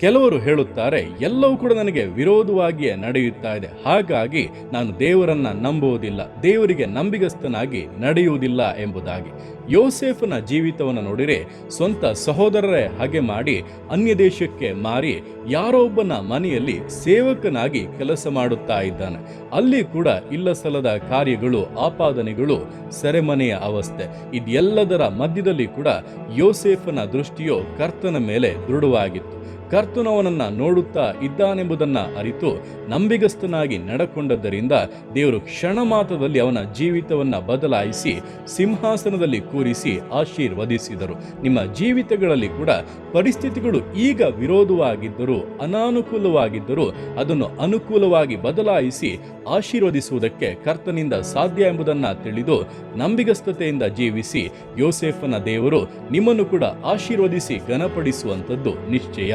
ಕೆಲವರು ಹೇಳುತ್ತಾರೆ, ಎಲ್ಲವೂ ಕೂಡ ನನಗೆ ವಿರೋಧವಾಗಿಯೇ ನಡೆಯುತ್ತಾ ಇದೆ. ಹಾಗಾಗಿ ನಾನು ದೇವರನ್ನ ನಂಬುವುದಿಲ್ಲ, ದೇವರಿಗೆ ನಂಬಿಗಸ್ತನಾಗಿ ನಡೆಯುವುದಿಲ್ಲ ಎಂಬುದಾಗಿ. ಯೋಸೆಫ್ನ ಜೀವಿತವನ್ನು ನೋಡಿರೆ ಸ್ವಂತ ಸಹೋದರರೇ ಹಾಗೆ ಮಾಡಿ ಅನ್ಯ ದೇಶಕ್ಕೆ ಮಾರಿ ಯಾರೋ ಒಬ್ಬನ ಮನೆಯಲ್ಲಿ ಸೇವಕನಾಗಿ ಕೆಲಸ ಮಾಡುತ್ತಾ ಇದ್ದಾನೆ. ಅಲ್ಲಿ ಕೂಡ ಇಲ್ಲ ಸಲದ ಕಾರ್ಯಗಳು, ಆಪಾದನೆಗಳು, ಸೆರೆಮನೆಯ ಅವಸ್ಥೆ ಇದೆಲ್ಲದರ ಮಧ್ಯದಲ್ಲಿ ಕೂಡ ಯೋಸೇಫನ ದೃಷ್ಟಿಯು ಕರ್ತನ ಮೇಲೆ ದೃಢವಾಗಿತ್ತು. ಕರ್ತನವನನ್ನ ನೋಡುತ್ತಾ ಇದ್ದಾನೆಂಬುದನ್ನು ಅರಿತು ನಂಬಿಗಸ್ತನಾಗಿ ನಡಕೊಂಡದ್ದರಿಂದ ದೇವರು ಕ್ಷಣ ಮಾತ್ರದಲ್ಲಿ ಅವನ ಜೀವಿತವನ್ನು ಬದಲಾಯಿಸಿ ಸಿಂಹಾಸನದಲ್ಲಿ ಕೂರಿಸಿ ಆಶೀರ್ವದಿಸಿದರು. ನಿಮ್ಮ ಜೀವಿತಗಳಲ್ಲಿ ಕೂಡ ಪರಿಸ್ಥಿತಿಗಳು ಈಗ ವಿರೋಧವಾಗಿದ್ದರೂ ಅನಾನುಕೂಲವಾಗಿದ್ದರೂ ಅದನ್ನು ಅನುಕೂಲವಾಗಿ ಬದಲಾಯಿಸಿ ಆಶೀರ್ವದಿಸುವುದಕ್ಕೆ ಕರ್ತನಿಂದ ಸಾಧ್ಯ ಎಂಬುದನ್ನು ತಿಳಿದು ನಂಬಿಗಸ್ತತೆಯಿಂದ ಜೀವಿಸಿ ಯೋಸೆಫನ ದೇವರು ನಿಮ್ಮನ್ನು ಕೂಡ ಆಶೀರ್ವದಿಸಿ ಘನಪಡಿಸುವಂಥದ್ದು ನಿಶ್ಚಯ.